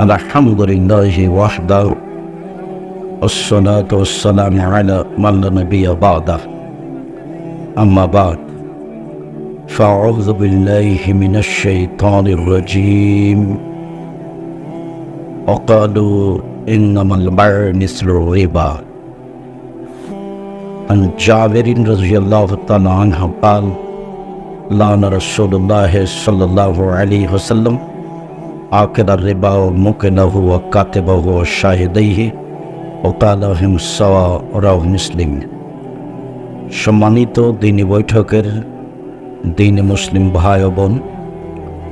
الحمد لله وحده والصلاة والسلام على من لا نبي بعده. أما بعد فأعوذ بالله من الشيطان الرجيم. وقالوا إنما البر مثل الربا. عن جابر رضي الله تعالى عنه قال لعن رسول الله صلى الله عليه وسلم آكل الربا ومكله وكاتبه وشاهديه وقال هم سوا রাহ মুসলিম সম্মানিত দিনী বৈঠকের দিনী মুসলিম ভাই ও বোন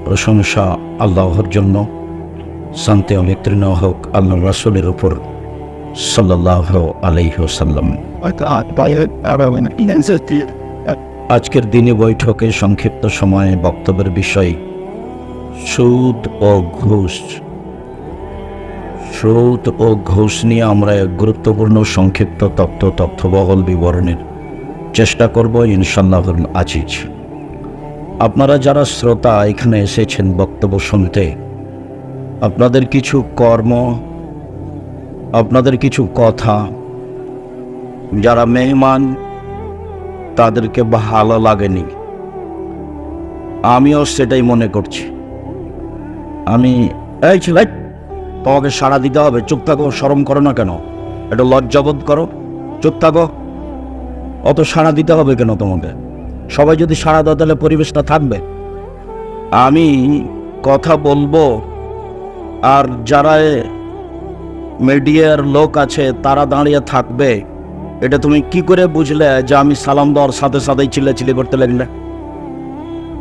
প্রশংসা আল্লাহর জন্য শান্তি অমিত্রীণ হোক আল্লাহ রাসুলের উপর সাল্লাহ আলাইহি ওসাল্লাম আজকের দিনে বৈঠকে সংক্ষিপ্ত সময়ে বক্তব্যের বিষয় সুদ ও ঘোষ। সুদ ও ঘোষ নিয়ে আমরা এক গুরুত্বপূর্ণ সংক্ষিপ্ত তথ্য তথ্যবহল বিবরণের চেষ্টা করব ইনশাল্লাহ আজিজ। আপনারা যারা শ্রোতা এখানে এসেছেন বক্তব্য শুনতে, আপনাদের কিছু কর্ম, আপনাদের কিছু কথা, যারা মেহমান, তাদেরকে ভালো লাগেনি। আমিও সেটাই মনে করছি। আমি, এই ছেলে, তোমাকে সাড়া দিতে হবে। চুপ থাকো সরম করো না কেন? একটু লজ্জাবোধ করো। চুপ থাকো। অত সাড়া দিতে হবে কেন তোমাকে? সবাই যদি সাড়া দেয় তাহলে পরিবেশটা থাকবে। আমি কথা বলব, আর যারা মিডিয়ার লোক আছে, তারা দাঁড়িয়ে থাকবে। এটা তুমি কি করে বুঝলে যে আমি সালাম দেওয়ার সাথে সাথেই চিল্লাচিল্লি করতে লাগলে?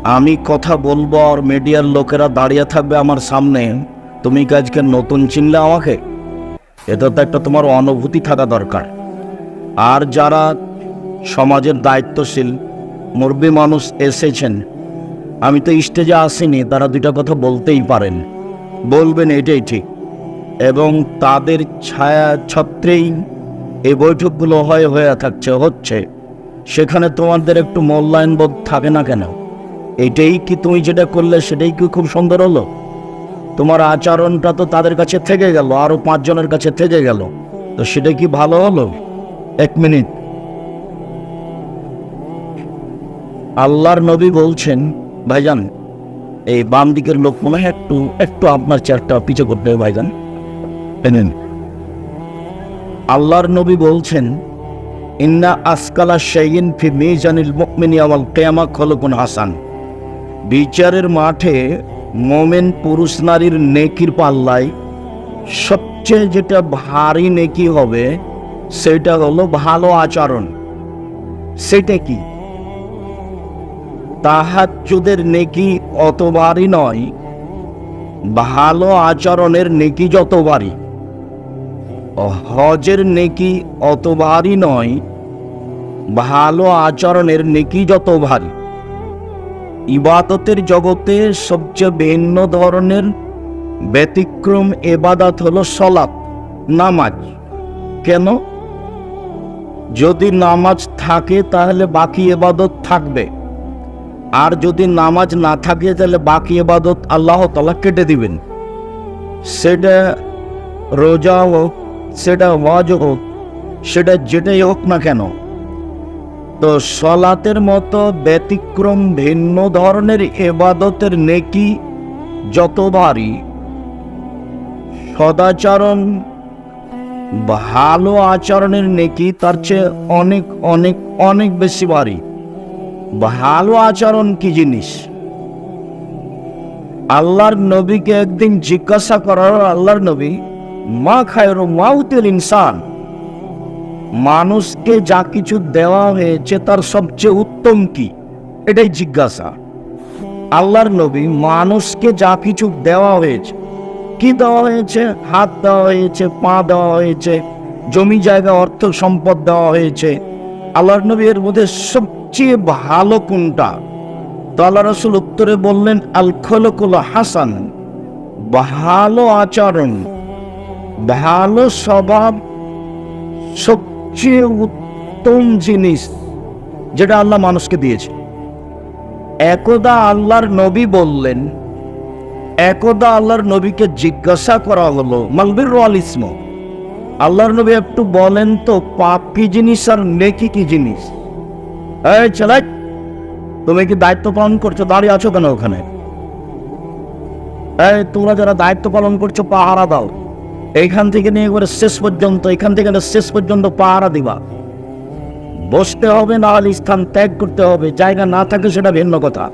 আমি কথা বলব আর মিডিয়ার লোকেরা দাঁড়িয়ে থাকবে আমার সামনে। তুমি কি আজকে নতুন চিনলে আমাকে? এটা তো একটা তোমার অনুভূতি থাকা দরকার। আর যারা সমাজের দায়িত্বশীল, মুরব্বী মানুষ এসেছেন, আমি তো স্টেজে আসিনি, তারা দুইটা কথা বলতেই পারেন। বলবেন এটাই ঠিক। এবং তাদের ছায়া ছত্রেই এই বৈঠকগুলো হয়, হয়ে থাকছে, হচ্ছে। সেখানে তোমাদের একটু মূল্যায়ন বোধ থাকে না কেন? এটাই কি তুমি যেটা করলে সেটাই কি খুব সুন্দর হলো? তোমার আচরণটা তো তাদের কাছে থেকে গেল, আরও পাঁচজনের কাছে থেকে গেল। তো সেটা কি ভালো হলো? এক মিনিট। আল্লাহর নবী বলছেন, ভাইজান, এই বাম দিকের লোক মনে হয় একটু একটু আপনার চেয়ারটা পিছু করতে হবে, ভাইজান। এনেন আল্লাহর নবী বলছেন, ইন্না আসকালা শাইইন ফি মিজানিল মুমিনি ওয়াল কিয়ামা খলকুন হাসান। বিচারের মাঠে মোমেন পুরুষ নারীর নেকির পাল্লায় সবচেয়ে যেটা ভারী নেকি হবে, সেটা হলো ভালো আচরণ। সেটা কি? তাহাজ্জুদের নেকি অত ভারী নয়, ভালো আচরণের নেকি যত ভারী। হজের নেকি অত ভারী নয়, ভালো আচরণের নেকি যত ভারী। ইবাদতের জগতে সবচেয়ে ভিন্ন ধরনের ব্যতিক্রম এবাদত হলো সলাপ নামাজ। কেন? যদি নামাজ থাকে তাহলে বাকি এবাদত থাকবে। আর যদি নামাজ না থাকে তাহলে বাকি এবাদত আল্লাহ তালা কেটে দিবেন। সেটা রোজা হোক, সেটা ওয়াজ হোক, সেটা যেটাই হোক না কেন তো সলাতের মতো ব্যতিক্রম ভিন্ন ধরনের এবাদতের নেকি যতবারই। সদাচরণ ভালো আচরণের নেকি তার চেয়ে অনেক অনেক অনেক বেশি ভারী ভালো আচরণ কি জিনিস? আল্লাহর নবীকে একদিন জিজ্ঞাসা করার, আল্লাহর নবী, মা খায়র মাউতেল ইনসান? মানুষকে যা কিছু দেওয়া হয়েছে তার সবচেয়ে উত্তম কি? এটাই জিজ্ঞাসা। আল্লাহর নবী মানুষকে যা কিছু দেওয়া হয়েছে, কি দেওয়া হয়েছে? হাত দেওয়া হয়েছে, পা দেওয়া হয়েছে, জমি জায়গা, অর্থ সম্পদ দেওয়া হয়েছে। আল্লাহর নবী এর মধ্যে সবচেয়ে ভালো কোনটা? তো আল্লাহ রসুল উত্তরে বললেন আল খলকুল হাসান, ভালো আচরণ, ভালো স্বভাব সবচেয়ে উত্তম জিনিস যেটা আল্লাহ মানুষকে দিয়েছে। একদা আল্লাহর নবী বললেন, একদা আল্লাহর নবীকে জিজ্ঞাসা করা হলো মালবির রোয়াল ইসম? আল্লাহর নবী একটু বলেন তো, পাপ কি জিনিস আর নেকি কি জিনিস? এই ছেলে, তুমি কি দায়িত্ব পালন করছ? দাঁড়িয়ে আছো কেন ওখানে? তোমরা যারা দায়িত্ব পালন করছ, পাহারা দাও। এইখান থেকে নিয়ে করে শেষ পর্যন্ত এখান থেকে শেষ পর্যন্ত পাহারা দিবা। বসতে হবে না হলে স্থান ত্যাগ করতে হবে, জায়গা না থাকে সেটা ভিন্ন কথা।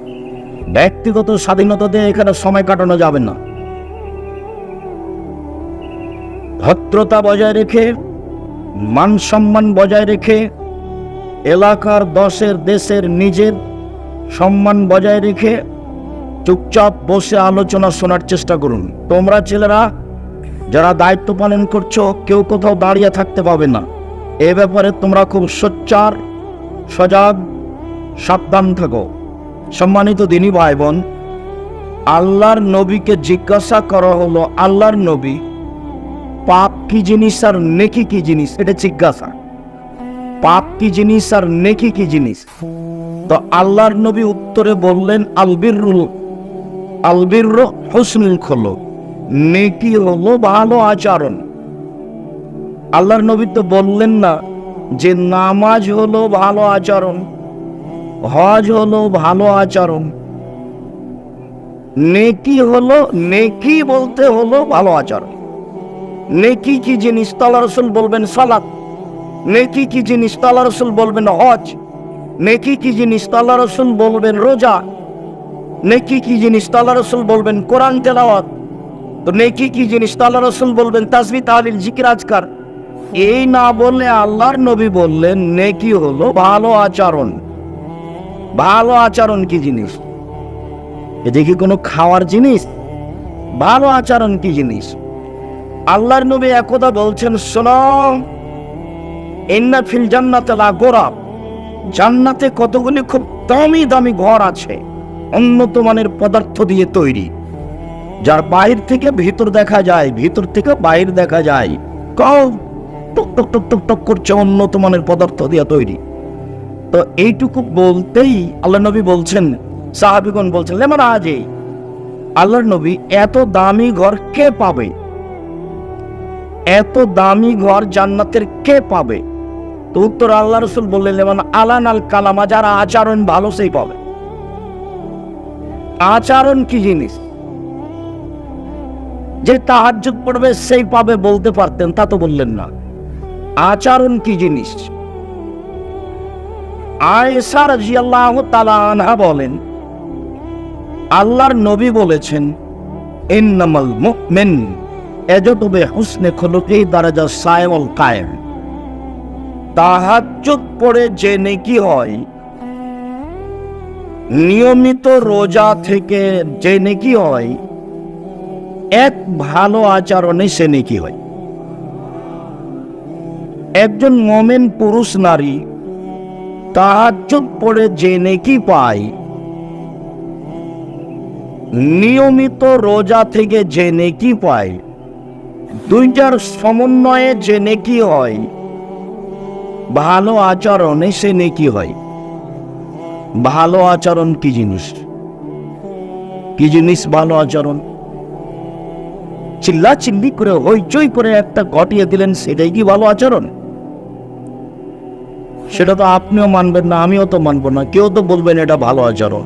ব্যক্তিগত স্বাধীনতা দিয়ে এখানে সময় কাটানো যাবে না। ভদ্রতা বজায় রেখে, মান সম্মান বজায় রেখে, এলাকার দশের, দেশের নিজের সম্মান বজায় রেখে চুপচাপ বসে আলোচনা শোনার চেষ্টা করুন। তোমরা ছেলেরা যারা দায়িত্ব পালন করছ, কেউ কোথাও দাঁড়িয়ে থাকতে পাবে না। এ ব্যাপারে তোমরা খুব সোচ্চার, সজাগ, সাবধান থাকো। সম্মানিত দিনী ভাই বোন আল্লাহর নবীকে জিজ্ঞাসা করা হলো, আল্লাহর নবী, পাপ কি জিনিস আর নেকি কি জিনিস? এটা জিজ্ঞাসা। পাপ কি জিনিস আর নেকি কি জিনিস? তো আল্লাহর নবী উত্তরে বললেন আলবিরুল আলবির হোসনুল খোলো নেকি হলো ভালো আচরণ। আল্লাহর নবী তো বললেন না যে নামাজ হলো ভালো আচরণ, হজ হলো ভালো আচরণ। নেকি হলো, নেকি বলতে হলো ভালো আচরণ। নেকি কি জিনিস? তালা রসুল বলবেন সালাত। নেকি কি জিনিস? তালা রসুল বলবেন হজ। নেকি কি জিনিস? তালা রসুল বলবেন রোজা। নেকি কি জিনিস? তালা রসুল বলবেন কোরআন তেলাওয়াত। তো নেকি কি জিনিস? তালা রসুল বলবেন তাসবি তাহলিল জিকির আজকার। এই না বললে আল্লাহর নবী বললেন, নেকি হলো ভালো আচরণ। ভালো আচরণ কি জিনিস? এটা কি কোনো খাওয়ার জিনিস? ভালো আচরণ কি জিনিস? আল্লাহর নবী একদা বলছেন, শোনো, ইন্না ফিল জান্নাতে জান্নাতে কতগুলি খুব দামি দামি ঘর আছে, উন্নত মানের পদার্থ দিয়ে তৈরি। যার বাহির থেকে ভিতর দেখা যায়, ভিতর থেকে বাহির দেখা যায়। কও, টক টক টক টক টক করছে উন্নত মানের পদার্থ দিয়ে তৈরি। তো এইটুকু বলতেই আল্লাহ নবী বলছেন, সাহাবিগণ বলছেন লেমন আজে আল্লাহর নবী, এত দামি ঘর কে পাবে? এত দামি ঘর জান্নাতের কে পাবে? তো উত্তর আল্লাহ রসুল বললেন যেমন আলান আল কালামা, যারা আচরণ ভালো সেই পাবে। আচরণ কি জিনিস? যে তাহাজ্জুদ পড়বে সেই পাবে বলতে পারতেন, তা তো বললেন না। আচরণ কি জিনিস? আয়েশা রাজিয়াল্লাহু তাআলা বলেন, আল্লাহর নবী বলেছেন, ইন্নামাল মুমিন এজতবে হুসনে খুলুকি দারাজা সায়মল কায়েম। তাহাজ্জুদ পড়ে যে নেকি হয়, নিয়মিত রোজা থেকে যে নেকি হয় এক ভালো আচরণে সে নেকি হয়। একজন মোমেন পুরুষ নারী তাহাজ্জুদ পড়ে যে নেকি পায়, নিয়মিত রোজা থেকে যে নেকি পায়, দুইটার সমন্বয়ে যে নেকি হয়, ভালো আচরণে সে নেকি হয়। ভালো আচরণ কি জিনিস? কি জিনিস ভালো আচরণ? চিল্লা চিল্লি করে হইচই করে একটা ঘটিয়ে দিলেন সেটাই কি ভালো আচরণ? সেটা তো আপনিও মানবেন না, আমিও তো মানবো না, কেউ তো বলবেন এটা ভালো আচরণ।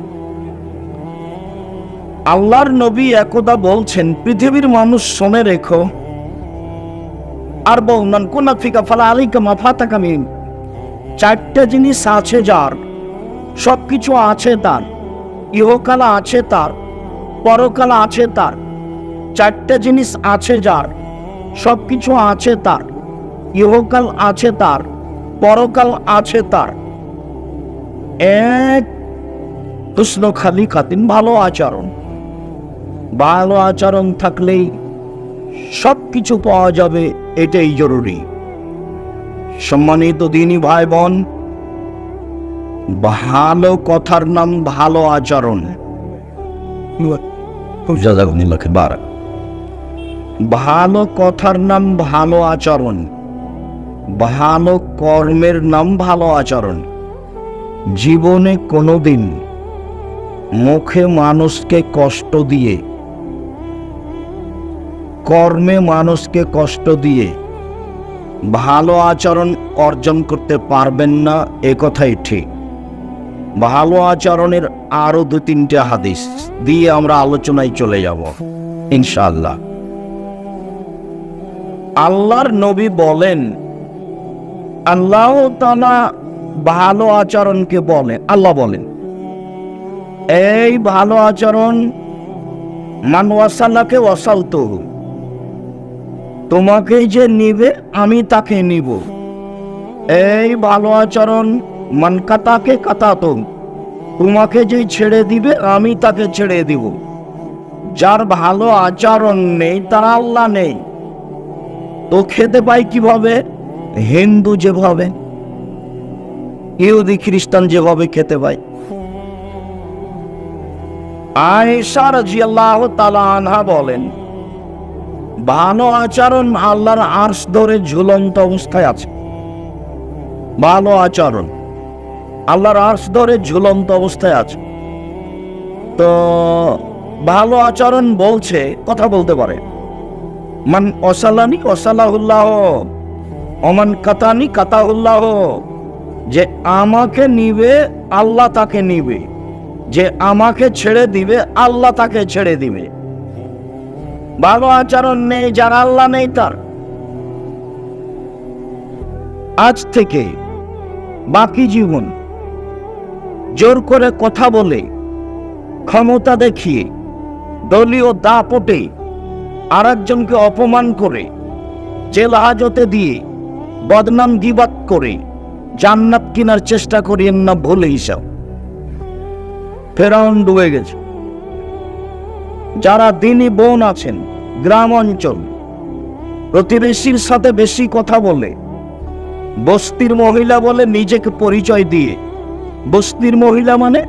আল্লাহর নবী একদা বলছেন, পৃথিবীর মানুষ শোনে রেখো। আর বৌনান কোনা ফিকা ফালা আলিকা মাফাতা কামিন চারটা জিনিস আছে যার সব কিছু আছে তার, ইহকাল আছে তার, পরকাল আছে তার। চারটা জিনিস আছে যার সব কিছু আছে তার, ইহকাল আছে তার, পরকাল আছে তার। এক, হুসন খালি খাতিন ভালো আচরণ। ভালো আচরণ থাকলেই সব কিছু পাওয়া যাবে, এটাই জরুরি। সম্মানিত দিনী ভাই বোন ভালো কথার নাম ভালো আচরণ। জাজাকুমুল্লাহ বারাক। ভালো কথার নাম ভালো আচরণ। ভালো কর্মের নাম ভালো আচরণ। জীবনে কোনোদিন মুখে মানুষকে কষ্ট দিয়ে, কর্মে মানুষকে কষ্ট দিয়ে ভালো আচরণ অর্জন করতে পারবেন না, এ কথাই ঠিক। ভালো আচরণের আরও দু তিনটে হাদিস দিয়ে আমরা আলোচনায় চলে যাব, ইনশাআল্লাহ। আল্লাহর নবী বলেন, আল্লাহ তালা ভালো আচরণকে বলেন আল্লাহ বলেন, এই ভালো আচরণ মান ওয়াসাল্লাকে ওয়াসাল তোমাকে যে নিবে, আমি তাকে নিব। এই ভালো আচরণ মান কাতাকে কাতাতো তোমাকে যে ছেড়ে দিবে, আমি তাকে ছেড়ে দিব। যার ভালো আচরণ নেই, তার আল্লাহ নেই। তো খেতে পাই কীভাবে? হিন্দু যেভাবে, ইহুদি, খ্রিস্টান যেভাবে খেতে পায় আয়েশা রাজিয়াল্লাহ তাআলা আনহা বলেন, ভালো আচরণ আল্লাহর আর্শ ধরে ঝুলন্ত অবস্থায় আছে। ভালো আচরণ আল্লাহর আর্শ ধরে ঝুলন্ত অবস্থায় আছে। তো ভালো আচরণ বলছে, কথা বলতে পারে। মান অসালানি অসালাহুল্লাহ, অমান কাতানি কাতাহুল্লাহ, যে আমাকে নিবে, আল্লাহ তাকে নিবে। যে আমাকে ছেড়ে দিবে, আল্লাহ তাকে ছেড়ে দিবে। ভালো আচরণ নেই, যার আল্লাহ নেই তার। আজ থেকে বাকি জীবন জোর করে কথা বলে, ক্ষমতা দেখিয়ে, দলীয় দাপটে আর একজনকে অপমান করে জেল হাজতে দিয়ে বদনাম গিবাত করে জান্নাত কেনার চেষ্টা করিয়েন না ভুলে হিসাব। ফেরাউন ডুবে গেছে। যারা দিনী বোন আছেন, গ্রাম অঞ্চল, প্রতিবেশীর সাথে বেশি কথা বলে, বস্তির মহিলা বলে নিজেকে পরিচয় দিয়ে। বস্তির মহিলা মানে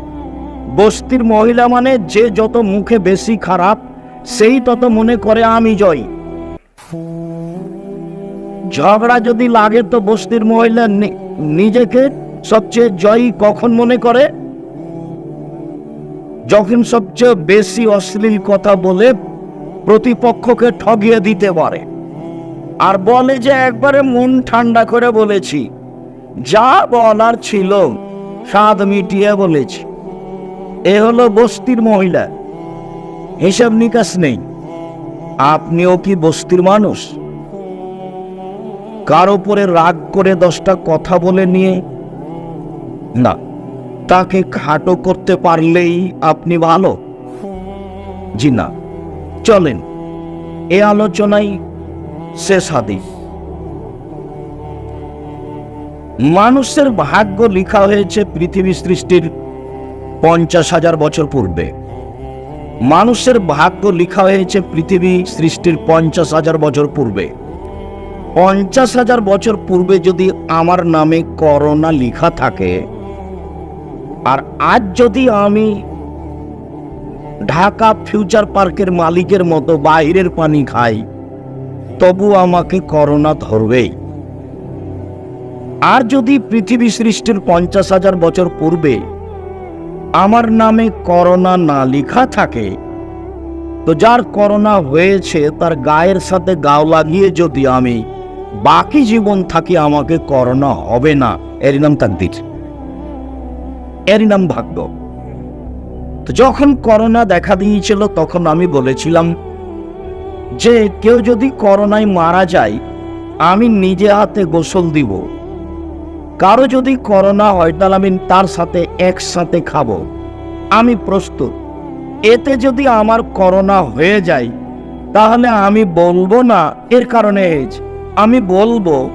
বস্তির মহিলা মানে যে যত মুখে বেশি খারাপ সেই তত মনে করে আমি জয়। ঝগড়া যদি লাগে তো বস্তির মহিলা নিজেকে সবচেয়ে জয়ী কখন মনে করে? যখন সবচেয়ে বেশি অশ্লীল কথা বলে, প্রতিপক্ষকে ঠগিয়ে দিতে পারে। আর বলে যে একবারে মন ঠান্ডা করে বলেছি, যা বলার ছিল, স্বাদ মিটিয়ে বলেছি। এ হলো বস্তির মহিলা। হিসাব নিকাশ নেই। আপনিও কি বস্তির মানুষ? কার উপরে রাগ করে দশটা কথা বলে নিয়ে? না, তাকে খাটো করতে পারলেই আপনি ভালো। জি না, চলেন, এ আলোচনায় শেষ হাদিস মানুষের ভাগ্য লেখা হয়েছে পৃথিবী সৃষ্টির পঞ্চাশ হাজার বছর পূর্বে। মানুষের ভাগ্য লেখা হয়েছে পৃথিবী সৃষ্টির পঞ্চাশ হাজার বছর পূর্বে। পঞ্চাশ হাজার বছর পূর্বে যদি আমার নামে করোনা লেখা থাকে, আর আজ যদি আমি ঢাকা ফিউচার পার্কের মালিকের মতো বাইরের পানি খাই, তবু আমাকে করোনা ধরবেই। আর যদি পৃথিবী সৃষ্টির পঞ্চাশ হাজার বছর পূর্বে আমার নামে করোনা না লেখা থাকে। তো যার করোনা হয়েছে, তার গায়ের সাথে গাও লাগিয়ে যদি আমি বাকি জীবন থাকি, আমাকে করোনা হবে না। এর নাম তাকদির। এর নাম ভাগ্য। তো যখন করোনা দেখা দিয়েছিল, তখন আমি বলেছিলাম যে, কেউ যদি করোনায় মারা যায়, আমি নিজে হাতে গোসল দিব। কারও যদি করোনা হয়, তাহলে আমি তার সাথে একসাথে খাব। আমি প্রস্তুত। এতে যদি আমার করোনা হয়ে যায়, তাহলে আমি বলব না, এর কারণে হয়েছে আমি বলব,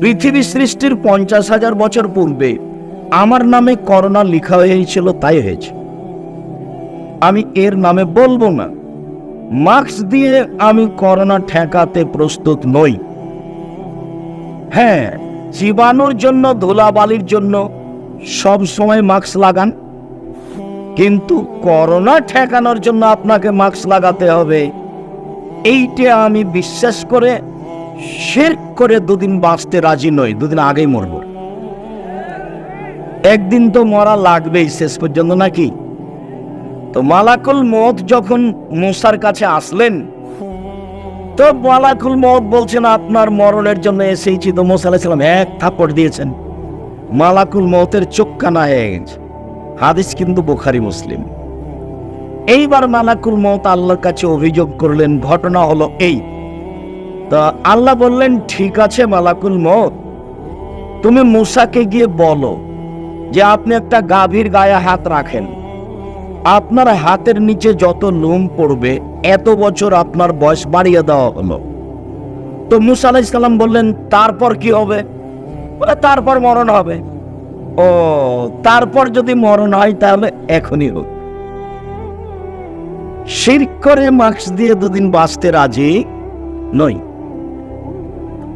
পৃথিবী সৃষ্টির পঞ্চাশ হাজার বছর পূর্বে আমার নামে করোনা লেখা হয়েছিল, তাই হয়েছে। আমি এর নামে বলব না। মাস্ক দিয়ে আমি করোনা ঠেকাতে প্রস্তুত নই। হ্যাঁ জীবাণুর জন্য, ধুলাবালির জন্য সব সময় মাস্ক লাগান। কিন্তু করোনা ঠেকানোর জন্য আপনাকে মাস্ক লাগাতে হবে। এইটা আমি বিশ্বাস করে শের করে দুদিন বাঁচতে রাজি নই, দুদিন আগেই মরব। একদিন তো মরা লাগবেই শেষ পর্যন্ত নাকি? তো মালাকুল মত যখন মুসার কাছে আসলেন তো মালাকুল মত বলছেন, আপনার মরণের জন্য এসেছি তো মোসা এক থাপড় দিয়েছেন। মালাকুল মতের চোখকানা হয়ে হাদিস কিন্তু বোখারি, মুসলিম। এইবার মালাকুল মত আল্লাহর কাছে অভিযোগ করলেন, ঘটনা হলো এই। তা আল্লাহ বললেন, ঠিক আছে মালাকুল মত তুমি মুসাকে গিয়ে বলো যে আপনি একটা গাভীর গায়ে হাত রাখেন। আপনার হাতের নিচে যত লোম পড়বে এত বছর আপনার বয়স বাড়িয়ে দেওয়া হলো। তো মুসা আলাইসাল্লাম বললেন, তারপর কি হবে? তারপর মরণ হবে। ও, তারপর যদি মরণ হয় তাহলে এখনই হোক। শির করে মাস্ক দিয়ে দুদিন বাঁচতে রাজি নই।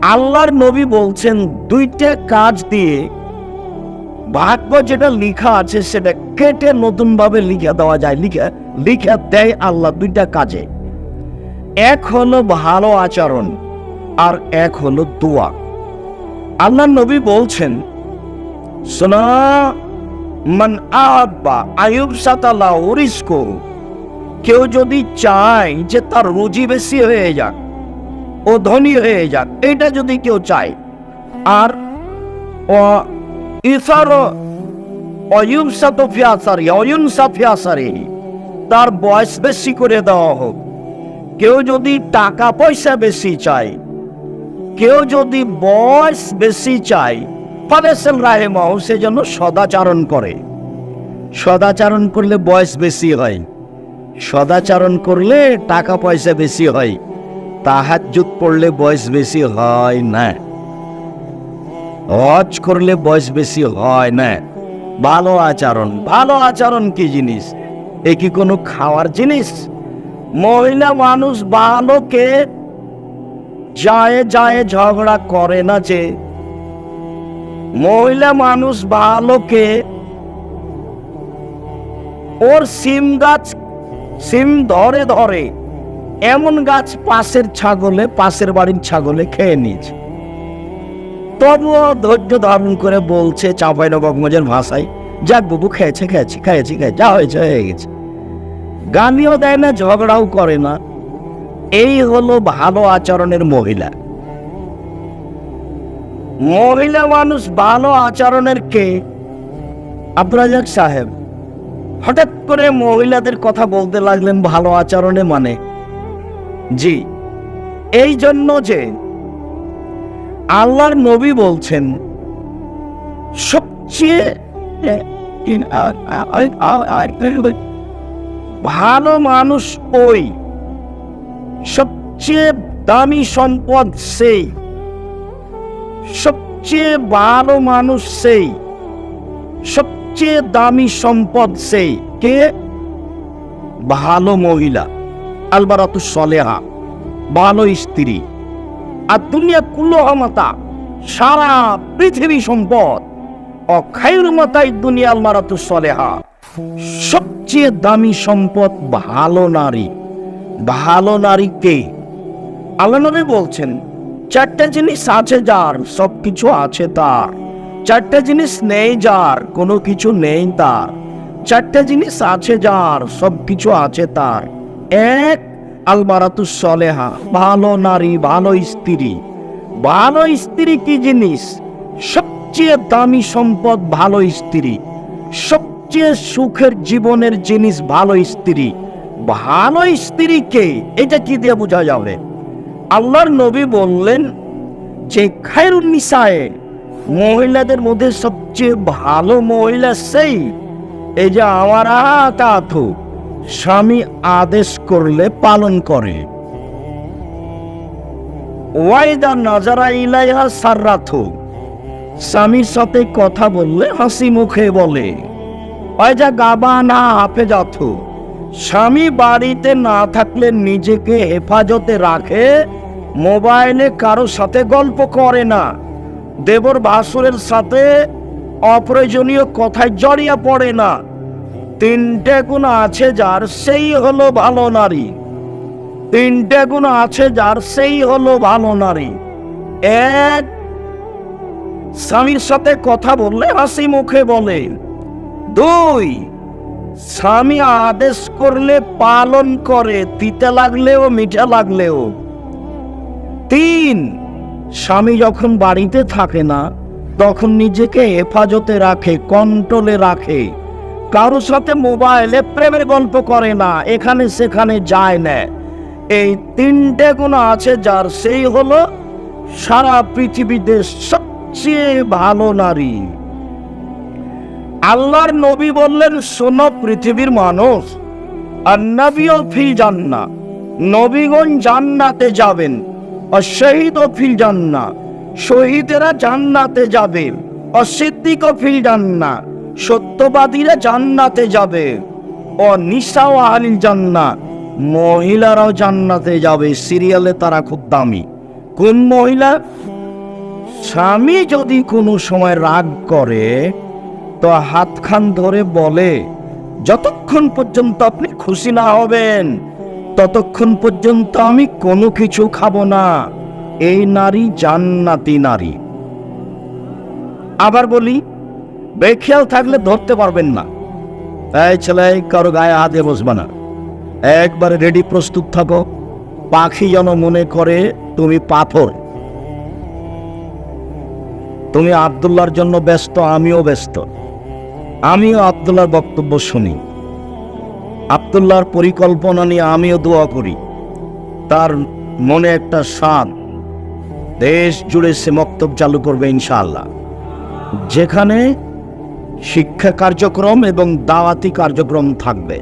আল্লাহর নবী বলছেন, দুইটা কাজ দিয়ে ভাগ্য যেটা লিখা আছে সেটা কেটে নতুন ভাবে লিখে দেওয়া যায়। লিখে লিখে দেয় আল্লাহ দুইটা কাজে। এক হলো ভালো আচরণ, আর এক হলো দোয়া। আল্লাহ নবী বলছেন শোনা মান আব্বা আয়ুব সাতালা ওরিস্কো কেউ যদি চায় যে তার রুজি বেশি হয়ে যাক ও ধনী হয়ে যাক, এটা যদি কেউ চায়। আর ইসার অয়ুবসা তো ফিয়াসারি অয়ুনসা ফিয়াসারি তার বয়স বেশি করে দেওয়া হোক। কেউ যদি টাকা পয়সা বেশি চায়, কেউ যদি বয়স বেশি চায় ফাদেসেল রাহেমাও সে জন্য সদাচারণ করে। সদাচারণ করলে বয়স বেশি হয়। সদাচারণ করলে টাকা পয়সা বেশি হয়। তাহাজ্জুদ পড়লে বয়স বেশি হয় না। হজ করলে বয়স বেশি হয় না। ভালো আচরণ ভালো আচরণ কি জিনিস? এ কি কোনো খাওয়ার জিনিস? মহিলা মানুষ ভালোকে যায় যায়, ঝগড়া করে না যে। মহিলা মানুষ বালকে ওর সিম গাছ, সিম ধরে ধরে এমন গাছ পাশের ছাগলে, পাশের বাড়ির ছাগলে খেয়ে নিয়েছে। তবুও ধৈর্য ধারণ করে বলছে চাঁপাই নবাবগঞ্জের ভাষায় যাক বাবু, খেয়েছে, খেয়েছি খেয়েছি খেয়ে যা হয়েছে, হয়ে গেছে। গালিও দেয় না, ঝগড়াও করে না। এই হলো ভালো আচরণের মহিলা। মহিলা মানুষ ভালো আচরণের কে? আব্দুরাজাক সাহেব। হঠাৎ করে মহিলাদের কথা বলতে লাগলেন ভালো আচরণে মানে। জি। এই জন্য যে আল্লাহর নবী বলছেন, সবচেয়ে ভালো মানুষ ওই। সবচেয়ে দামি সম্পদ সেই। সবচেয়ে ভালো মানুষ সেই। সবচেয়ে দামি সম্পদ সেই। কে? ভালো মহিলা, আলবারাতু সলেহা, ভালো স্ত্রী। আর দুনিয়া কুল্লহমাতা সারা পৃথিবী সম্পদ। সলেহা। সবচেয়ে দামি সম্পদ ভালো নারী। ভালো নারী কে আল্লাহ নবী বলছেন, চারটা জিনিস আছে যার সব কিছু আছে তার। চারটা জিনিস নেই যার, কোনো কিছু নেই তার। চারটা জিনিস আছে যার সব কিছু আছে তার। এক আলমারাতু সলেহা, ভালো নারী, ভালো স্ত্রী। ভালো স্ত্রী কি জিনিস? সবচেয়ে দামি সম্পদ ভালো স্ত্রী, সবচেয়ে সুখের জীবনের জিনিস ভালো স্ত্রী। ভালো স্ত্রীকে এটা কি দিয়ে বোঝা যাবে আল্লাহর নবী বললেন যে, খায়রুন নিসায়ে, মহিলাদের মধ্যে সবচেয়ে ভালো মহিলা সেই। এই যে আমার আতাথু স্বামী আদেশ করলে পালন করে। ওয়াইদা নাজারা ইলাইহা সাররাথু স্বামীর সাথে কথা বললে হাসি মুখে বলে ওয়াইজা গাবা, না আপে হাফেজাথু স্বামী বাড়িতে না থাকলে নিজেকে হেফাজতে রাখে, মোবাইলে কারও সাথে গল্প করে না। দেবর বাসুরের সাথে অপ্রয়োজনীয় কথায় জড়িয়ে পড়ে না। তিনটে গুণ আছে যার সেই হলো ভালো নারী। তিনটে গুণ আছে যার সেই হলো ভালো নারী। এক স্বামীর সাথে কথা বললে হাসি মুখে বলে। দুই, স্বামী আদেশ করলে পালন করে, তিতে লাগলেও মিঠা লাগলেও। তিন, স্বামী যখন বাড়িতে থাকে না, তখন নিজেকে হেফাজতে রাখে, কন্ট্রোলে রাখে। কারোর সাথে মোবাইলে প্রেমের গল্প করে না, এখানে সেখানে যায় না। এই তিনটে গুণ আছে, যার সেই হলো সারা পৃথিবীতে সবচেয়ে ভালো নারী। আল্লাহর নবী বললেন, শোনো পৃথিবীর মানুষ আর নবীও ফিল জান্না নবীগণ জান্নাতে যাবেন, আর শহীদও ফিল জান্না শহীদেরা জান্নাতে যাবে অসিদ্দিকও ফিল জান্না সত্যবাদীরা জান্নাতে যাবে ও নিশাও আহলিল জান্না মহিলারাও জান্নাতে যাবে। সিরিয়ালে তারা খুব দামি। কোন মহিলা স্বামী যদি কোনো সময় রাগ করে, তো হাতখান ধরে বলে, যতক্ষণ পর্যন্ত আপনি খুশি না হবেন, ততক্ষণ পর্যন্ত আমি কোনো কিছু খাব না। এই নারী জান্নাতি নারী। আবার বলি, বেখেয়াল থাকলে ধরতে পারবেন না। এই ছেলে কারও গায়ে হাতে বসবে না। একবারে রেডি প্রস্তুত থাকো। পাখি যেন মনে করে, তুমি পাথর। তুমি আবদুল্লার জন্য ব্যস্ত, আমিও ব্যস্ত। আমিও আবদুল্লার বক্তব্য শুনি। আবদুল্লার পরিকল্পনা নিয়ে আমিও দোয়া করি। তার মনে একটা স্বাদ। দেশ জুড়ে সে মক্তব চালু করবে ইনশাআল্লাহ। যেখানে শিক্ষা কার্যক্রম এবং দাওয়াতি কার্যক্রম থাকবে।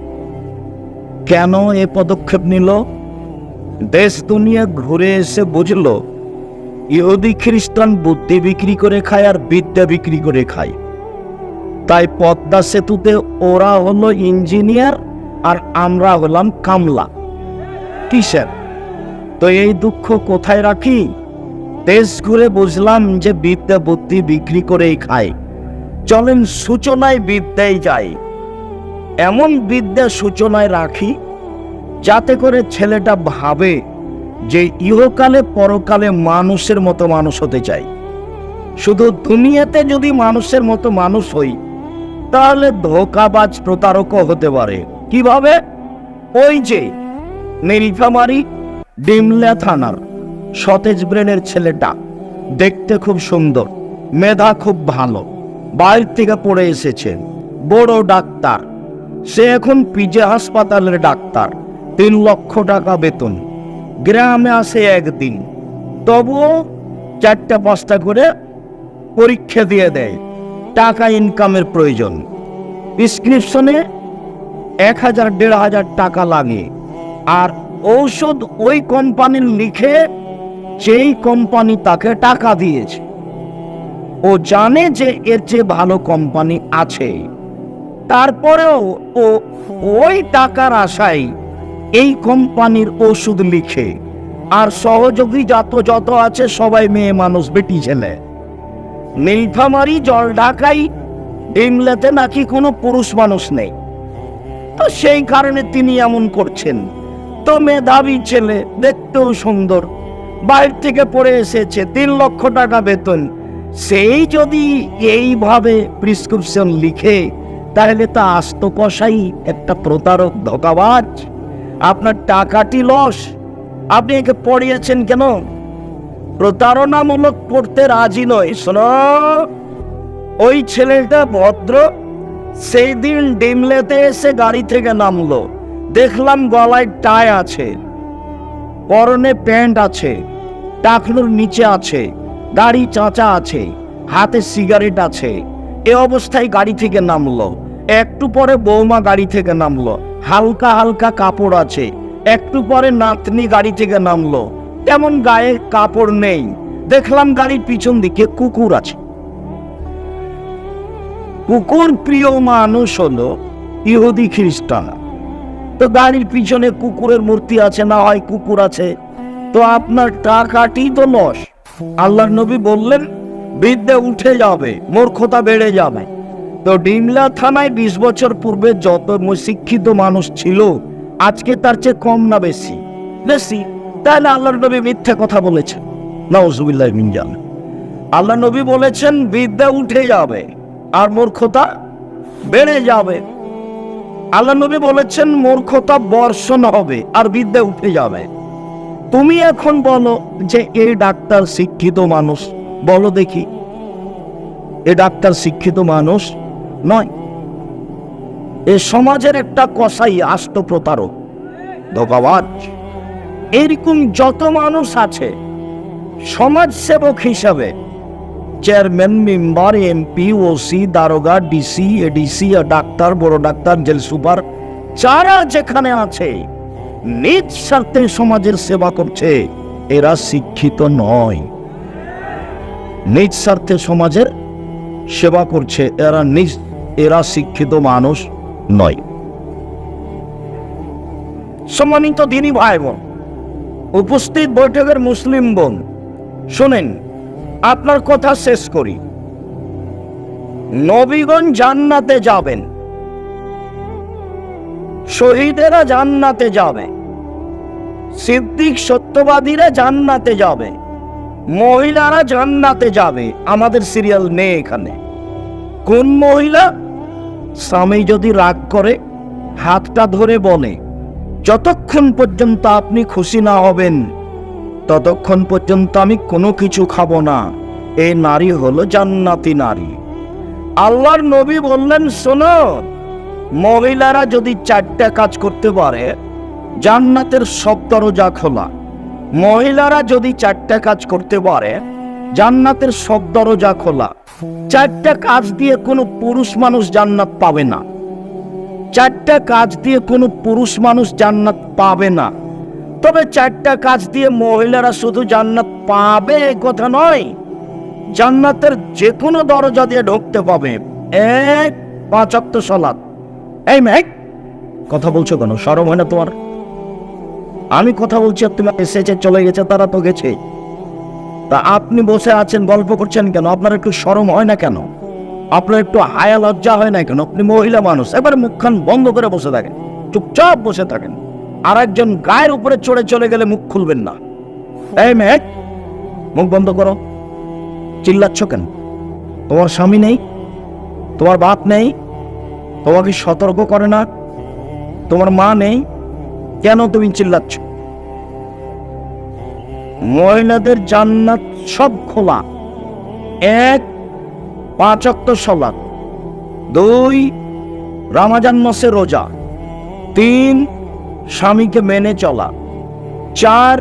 কেন এ পদক্ষেপ নিল? দেশ দুনিয়া ঘুরে এসে বুঝলো ইহুদি খ্রিস্টান বুদ্ধি বিক্রি করে খায় আর বিদ্যা বিক্রি করে খায়। তাই পদ্মা সেতুতে ওরা হলো ইঞ্জিনিয়ার আর আমরা হলাম কামলা। কিসের? তো এই দুঃখ কোথায় রাখি? দেশ ঘুরে বুঝলাম যে বিদ্যা বুদ্ধি বিক্রি করেই খায়। চলেন সূচনায় বিদ্যায় যাই। এমন বিদ্যা সূচনায় রাখি যাতে করে ছেলেটা ভাবে যে ইহকালে পরকালে মানুষের মতো মানুষ হতে চাই। শুধু দুনিয়াতে যদি মানুষের মতো মানুষ হই, তাহলে ধোকাবাজ প্রতারকও হতে পারে। কীভাবে? ওই যে নীলফামারি ডিমলা থানার সতেজ ব্রেনের ছেলেটা দেখতে খুব সুন্দর, মেধা খুব ভালো, বাইরে থেকে পড়ে এসেছে, বড় ডাক্তার। সে এখন পিজে হাসপাতালের ডাক্তার, তিন লক্ষ টাকা বেতন। গ্রামে আসে একদিন, তবুও চারটা পাঁচটা করে পরীক্ষা দিয়ে দেয়, টাকা ইনকামের প্রয়োজন। প্রিসক্রিপশনে এক হাজার, দেড় হাজার টাকা লাগে। আর ঔষধ ওই কোম্পানির লিখে যেই কোম্পানি তাকে টাকা দিয়েছে। ও জানে যে এর চেয়ে ভালো কোম্পানি আছে। তারপরেও ও ওই টাকার আশায় এই কোম্পানির ওষুধ লিখে। আর সহযোগী যত যত আছে, সবাই মেয়ে মানুষ, বেটি ছেলে। নীলফামারি জল ঢাকাই ডিমলেতে নাকি কোনো পুরুষ মানুষ নেই। তো সেই কারণে তিনি এমন করছেন। তো মেধাবী ছেলে, দেখতেও সুন্দর। বাইর থেকে পড়ে এসেছে, তিন লক্ষ টাকা বেতন। সেই যদি এইভাবে প্রিসক্রিপশন লিখে, তাহলে তা আস্ত কষাই একটা প্রতারক ধোকাবাজ। আপনার টাকাটি লস। আপনি একে পড়িয়েছেন কেন? প্রতারণামূলক পড়তে রাজি নয়, শোনো। ওই ছেলেটা ভদ্র, সেই দিন ডিমলেতে এসে গাড়ি থেকে নামলো। দেখলাম গলায় টাই আছে, পরনে প্যান্ট আছে টাকলুর নিচে আছে, গাড়ি চাঁচা আছে, হাতে সিগারেট আছে। এ অবস্থায় গাড়ি থেকে নামলো। একটু পরে বৌমা গাড়ি থেকে নামলো। হালকা হালকা কাপড় আছে। একটু পরে নাতনি গাড়ি থেকে নামলো। তেমন গায়ে কাপড় নেই। দেখলাম গাড়ির পিছন দিকে কুকুর আছে। কুকুর প্রিয় মানুষ হলো ইহুদি খ্রিস্টান। তো গাড়ির পিছনে কুকুরের মূর্তি আছে, না হয় কুকুর আছে। তো আপনার টাকাটি তো লস আল্লাহ নবী বললেন, বিদ্যে উঠে যাবে, মূর্খতা বেড়ে যাবে। তো ডিমলা থানায় বিশ বছর পূর্বে যত শিক্ষিত মানুষ ছিল, আজকে তার চেয়ে কম না বেশি। বেশি? তাহলে আল্লাহর নবী মিথ্যে কথা বলেছেন? নওজুবিল্লাহ মিনজান আল্লাহ নবী বলেছেন, বিদ্যা উঠে যাবে আর মূর্খতা বেড়ে যাবে। আল্লাহ নবী বলেছেন, মূর্খতা বর্ষণ হবে আর বিদ্যা উঠে যাবে। তুমি এখন বলো যে এই ডাক্তার শিক্ষিত মানুষ? বলো দেখি। এ ডাক্তার শিক্ষিত মানুষ নয়। এ সমাজের একটা কসাই আষ্ট প্রতারক ধোকাবাজ। এরকম যত মানুষ আছে সমাজ সেবক হিসাবে, চেয়ারম্যান, মেম্বার, এমপি, ওসি, দারোগা, ডিসি, এডিসি, ডাক্তার, বড় ডাক্তার, জেল সুপার, যারা যেখানে আছে, নিজ স্বার্থে সমাজের সেবা করছে, এরা শিক্ষিত নয়। নিজ স্বার্থে সমাজের সেবা করছে, এরা নিজ এরা শিক্ষিত মানুষ নয়। সম্মানিত দিনী ভাই বোন উপস্থিত বৈঠকের মুসলিম বোন, শোনেন, আপনার কথা শেষ করি। নবীগণ জান্নাতে যাবেন। শহীদেরা জান্নাতে যাবে। সিদ্দিক সত্যবাদীরা জান্নাতে যাবে। মহিলারা জান্নাতে যাবে। আমাদের সিরিয়াল নেই এখানে। কোন মহিলা স্বামী যদি রাগ করে, হাতটা ধরে বলে, যতক্ষণ পর্যন্ত আপনি খুশি না হবেন, ততক্ষণ পর্যন্ত আমি কোনো কিছু খাব না। এই নারী হলো জান্নাতি নারী। আল্লাহর নবী বললেন, শোনো, মহিলারা যদি চারটা কাজ করতে পারে, জান্নাতের সব দরজা খোলা। মহিলারা যদি চারটা কাজ করতে পারে, জান্নাতের সব দরজা খোলা। চারটা কাজ দিয়ে কোনো পুরুষ মানুষ জান্নাত পাবে না। চারটা কাজ দিয়ে কোনো পুরুষ মানুষ জান্নাত পাবে না। তবে চারটা কাজ দিয়ে মহিলারা শুধু জান্নাত পাবে কথা নয়, জান্নাতের যে কোনো দরজা দিয়ে ঢুকতে পাবে। এক পাঁচাত্ত সলাদ এই মেঘ কথা বলছো কেন? সরম হয় না তোমার? আমি কথা বলছি আর তুমি এসেছে, চলে গেছে, তারা তো গেছে তা আপনি বসে আছেন, গল্প করছেন কেন? আপনার একটু সরম হয় না কেন? আপনার একটু হায়া লজ্জা হয় না কেন? আপনি মহিলা মানুষ এবার মুখখান বন্ধ করে বসে থাকেন, চুপচাপ বসে থাকেন। আর একজন গায়ের উপরে চড়ে চলে গেলে মুখ খুলবেন না। এই মেঘ মুখ বন্ধ করো। চিল্লাচ্ছ কেন? তোমার স্বামী নেই? তোমার বাপ নেই? তোমাকে সতর্ক করে না? তোমার মা নেই? কেন তুমি চিল্লাচ্ছ? মহিলাদের জান্নাত সব খোলা। এক, পাঁচ অক্ত সলাদ দুই, রামাজান মাসে রোজা। তিন, স্বামীকে মেনে চলা। চার,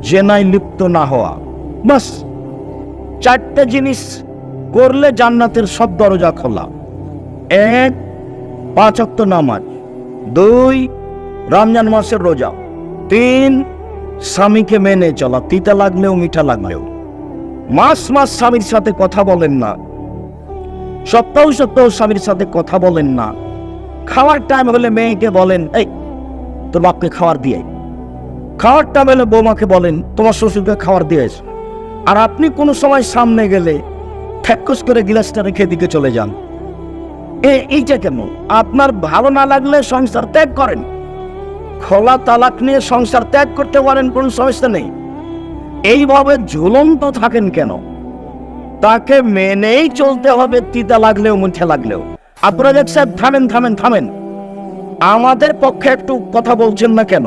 জেনায় লিপ্ত না হওয়া। বাস, চারটে জিনিস করলে জান্নাতের সব দরজা খোলা। এক, পাঁচ অক্ত নামাজ। দুই, রমজান মাসের রোজা। তিন স্বামীকে মেনে চলা, তিতা লাগলেও মিঠা লাগলেও। মাস মাস স্বামীর সাথে কথা বলেন না। সপ্তাহ সপ্তাহ স্বামীর সাথে কথা বলেন না। খাওয়ার টাইম হলে মেয়েকে বলেন, এই, তোর বাপকে খাওয়ার দিয়ে। খাওয়ার টাইম হলে বৌমাকে বলেন, তোমার শ্বশুরকে খাওয়ার দিয়ে আর আপনি কোনো সময় সামনে গেলে ঠ্যাক্কস করে গিলাসটা রেখে দিকে চলে যান। এইটা কেন? আপনার ভালো না লাগলে সংসার ত্যাগ করেন। খোলা তালাক নিয়ে সংসার ত্যাগ করতে পারেন, কোনো সমস্যা নেই। এইভাবে ঝুলন্ত থাকেন কেন? তাকে মেনেই চলতে হবে, তিতা লাগলেও, মুঠে লাগলেও। দেখ সাহেব, থামেন থামেন থামেন। আমাদের পক্ষে একটু কথা বলছেন না কেন?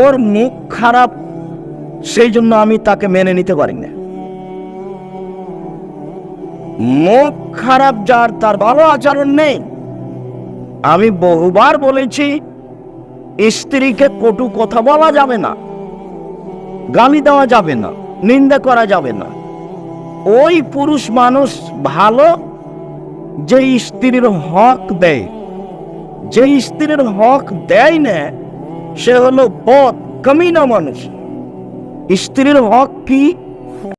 ওর মুখ খারাপ, সেই জন্য আমি তাকে মেনে নিতে পারি না মুখ খারাপ যার, তার ভালো আচরণ নেই। আমি বহুবার বলেছি, স্ত্রীকে কটু কথা বলা যাবে না, গালি দেওয়া যাবে না, নিন্দা করা যাবে না। ওই পুরুষ মানুষ ভালো, যে স্ত্রীর হক দেয়। যে স্ত্রীর হক দেয় না, সে হলো পথ কমিনা মানুষ। স্ত্রীর হক কি?